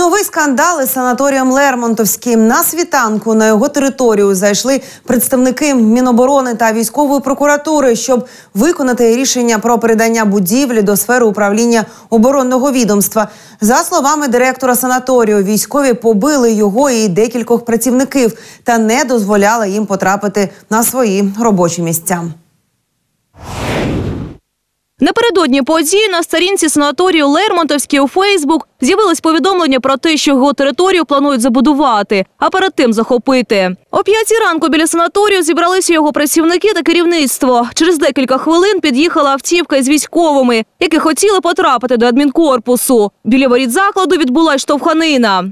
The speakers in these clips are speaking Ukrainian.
Новий скандал із санаторієм Лермонтовським. На світанку на його територію зайшли представники Міноборони та військової прокуратури, щоб виконати рішення про передання будівлі до сфери управління оборонного відомства. За словами директора санаторію, військові побили його і декількох працівників та не дозволяли їм потрапити на свої робочі місця. Напередодні події на сторінці санаторію Лермонтовський у Фейсбук з'явилось повідомлення про те, що його територію планують забудувати, а перед тим захопити. О п'ятій ранку біля санаторію зібралися його працівники та керівництво. Через декілька хвилин під'їхала автівка із військовими, які хотіли потрапити до адмінкорпусу. Біля воріт закладу відбулась штовханина.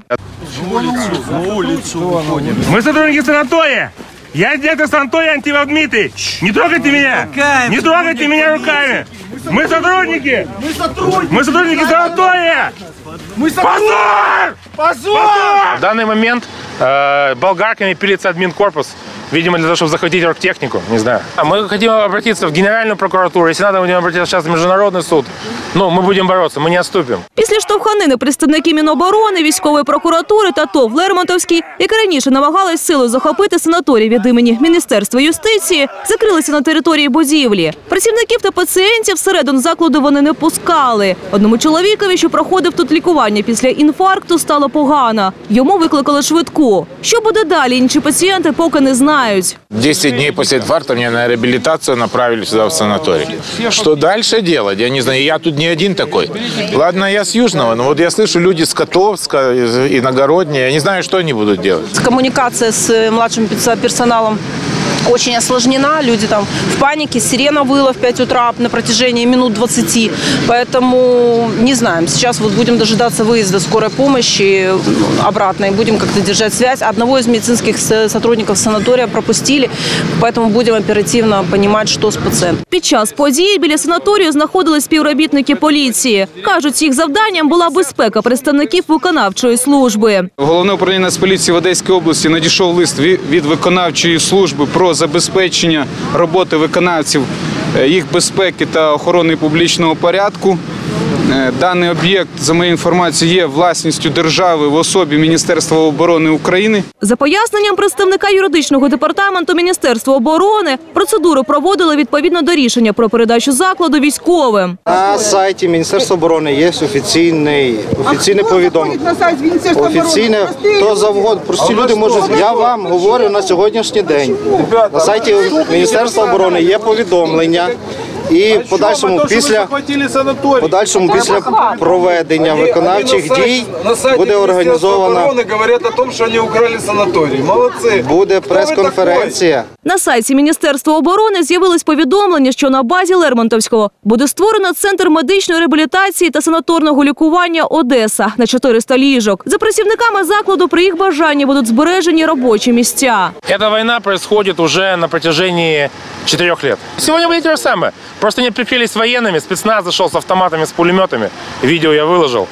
Мы сотрудники санатория. Я директор санатория Антипов Дмитрий. Не трогайте меня. Не трогайте меня руками. Мы сотрудники. Мы сотрудники. Мы сотрудники санатория. Мы Позор! Позор! В данный момент э, болгарками пилится админкорпус. Видимо, для того, чтобы захватить оргтехнику, не знаю. А мы хотим обратиться в Генеральную прокуратуру. Если надо, будем обратиться сейчас в Международный суд. Ну, мы будем бороться, мы не отступим. Після штовханини представники Міноборони, військової прокуратури та ТОВ Лермонтовський, які раніше намагались силою захопити санаторій від імені Міністерства юстиції, закрилися на території будівлі. Працівників та пацієнтів всередину закладу вони не пускали. Одному чоловікові, що проходив тут лікування після інфаркту, стало погано. Йому викликали швидку. Що буде далі? Інші пацієнти поки не знають. 10 дней после инфаркта меня на реабилитацию направили сюда в санаторий. Что дальше делать? Я не знаю. Я тут не один такой. Ладно, я с Южного, но вот я слышу люди с Котовска, из Иногородние. Я не знаю, что они будут делать. Коммуникация с э, младшим персоналом очень осложнена. Люди там в панике. Сирена выла в 5 утра на протяжении минут 20. Поэтому не знаем. Сейчас вот будем дожидаться выезда скорой помощи ну, обратно и будем как-то держать связь. Одного из медицинских с- сотрудников санатория пропустили, поэтому будем оперативно понимать, что с пациентом. Під час події біля санаторію знаходились співробітники поліції. Кажуть, їх завданням була безпека представників виконавчої служби. В Головне управління Нацполіції в Одеській області надійшов лист ві- від виконавчої служби про забезпечення роботи виконавців е, їх безпеки та охорони публічного порядку. Е, Даний об'єкт, за моєю інформацією, є власністю держави в особі Міністерства оборони України. За поясненням представника юридичного департаменту Міністерства оборони, процедуру проводили відповідно до рішення про передачу закладу військовим. На сайті Міністерства оборони є офіційний офіційне повідомлення. Офіційне то завгодно. Прості люди можуть. Я вам говорю на сьогоднішній день. На сайті Міністерства оборони є повідомлення. І в подальшому після в подальшому після проведення виконавчих дій буде організована говорят о том, что они украли санаторий. Молодцы. буде прес-конференція. На сайті Міністерства оборони з'явилось повідомлення, що на базі Лермонтовського буде створено центр медичної реабілітації та санаторного лікування Одеса на 400 ліжок. За працівниками закладу при їх бажанні будуть збережені робочі місця. Эта война происходит уже на протяжении четырех лет. Сегодня будет то же самое. Просто не прикрылись военными, спецназ зашел с автоматами, с пулеметами. Видео я выложил.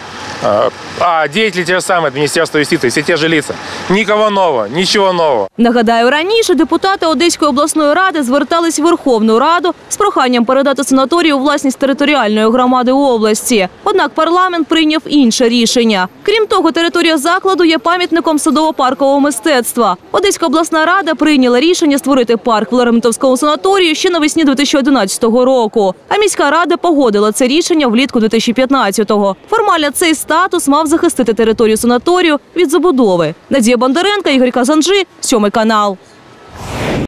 А, деятели те же самые, от Министерства юстиции, все те же лица. Никого нового, ничего нового. Нагадаю, раніше депутати Одеської обласної ради звертались в Верховну Раду з проханням передати санаторію у власність територіальної громади області. Однак парламент прийняв інше рішення. Крім того, територія закладу є пам'ятником садово-паркового мистецтва. Одеська обласна рада прийняла рішення створити парк в Лермонтовському санаторії ще навесні 2011 року. А міська рада погодила це рішення влітку 2015-го. Формально цей статус мав захистити територію санаторію від забудови. Надія Бондаренка, Ігор Казанжи, сьомий канал.